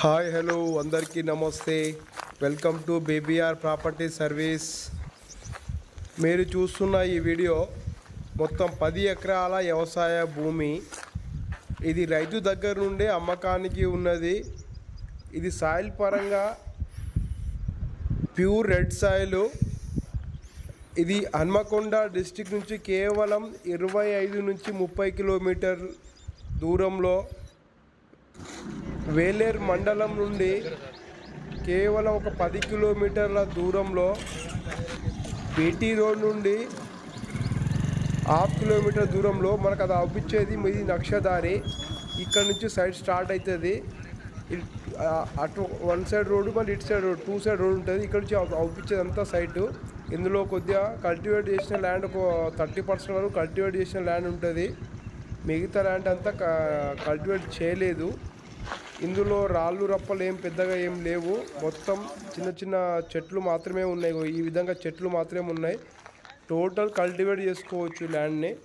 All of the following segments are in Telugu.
హాయ్ హలో అందరికీ నమస్తే. Welcome to BBR property service. మీరు చూస్తున్న ఈ వీడియో మొత్తం పది ఎకరాల వ్యవసాయ భూమి. ఇది రైతు దగ్గర నుండే అమ్మకానికి ఉన్నది. ఇది సాయిల్ పరంగా ప్యూర్ రెడ్ సాయిల్. ఇది హన్మకొండ డిస్టిక్ నుంచి కేవలం ఇరవై ఐదు నుంచి ముప్పై కిలోమీటర్ దూరంలో. వేలేర్ మండలం నుండి కేవలం ఒక పది కిలోమీటర్ల దూరంలో బీటీ రోడ్ నుండి హాఫ్ కిలోమీటర్ దూరంలో మనకు అది అవుపించేది ఇది నక్షదారి. ఇక్కడ నుంచి సైడ్ స్టార్ట్ అవుతుంది అటు వన్ సైడ్ రోడ్డు మళ్ళీ ఇటు side road two side road ఉంటుంది. ఇక్కడ నుంచి అవు- అవుపించేది అంతా సైటు. ఇందులో కొద్దిగా కల్టివేట్ చేసిన ల్యాండ్ ఒక థర్టీ పర్సెంట్ వరకు కల్టివేట్ చేసిన ల్యాండ్ ఉంటుంది. మిగతా ల్యాండ్ అంతా కల్టివేట్ చేయలేదు. ఇందులో రాళ్ళు రప్పలు ఏం పెద్దగా ఏం లేవు. మొత్తం చిన్న చిన్న చెట్లు మాత్రమే ఉన్నాయి. ఈ విధంగా చెట్లు మాత్రమే ఉన్నాయి. టోటల్ కల్టివేట్ చేసుకోవచ్చు ల్యాండ్ని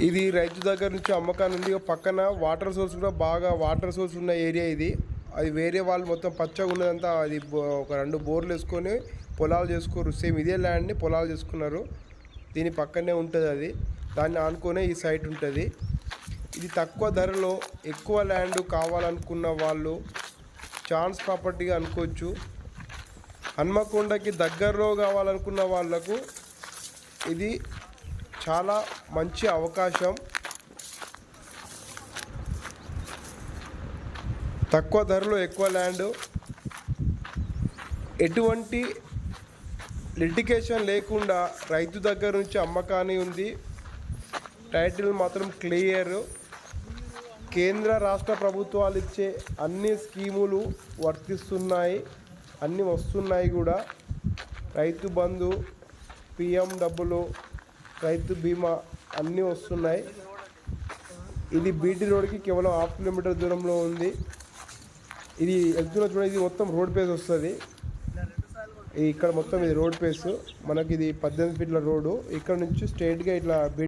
ఇది రైతు దగ్గర నుంచి అమ్మకాన్ని ఉంది. పక్కన వాటర్ సోర్స్ కూడా బాగా వాటర్ సోర్స్ ఉన్న ఏరియా ఇది. అది వేరే వాళ్ళు మొత్తం పచ్చగా ఉన్నదంతా అది బో- ఒక రెండు బోర్లు వేసుకొని పొలాలు చేసుకోరు. సేమ్ ఇదే ల్యాండ్ని పొలాలు చేసుకున్నారు. దీని పక్కనే ఉంటుంది అది. దాన్ని ఆనుకునే ఈ సైట్ ఉంటుంది. ఇది తక్కువ ధరలో ఎక్కువ ల్యాండ్ కావాలనుకున్న వాళ్ళు ఛాన్స్ ప్రాపర్టీగా అనుకోవచ్చు. హన్మకొండకి దగ్గరలో కావాలనుకున్న వాళ్ళకు ఇది చాలా మంచి అవకాశం. తక్కువ ధరలో ఎక్కువ ల్యాండ్. ఎటువంటి లిటికేషన్ లేకుండా రైతు దగ్గర నుంచి అమ్మకాన్ని ఉంది. టైటిల్ మాత్రం క్లియర్. కేంద్ర రాష్ట్ర ప్రభుత్వాలు ఇచ్చే అన్ని స్కీములు వర్తిస్తున్నాయి అన్నీ వస్తున్నాయి కూడా. రైతు బంధు పిఎం డబ్బులు రైతు బీమా అన్నీ వస్తున్నాయి. ఇది బీటీ రోడ్కి కేవలం హాఫ్ కిలోమీటర్ దూరంలో ఉంది. ఇది వెళ్తున్న చూడండి ఇది మొత్తం రోడ్ పేస్ వస్తుంది. ఇక్కడ మొత్తం ఇది రోడ్ పేస్. మనకి ఇది పద్దెనిమిది ఫీట్ల రోడ్డు. ఇక్కడ నుంచి స్ట్రైట్గా ఇట్లా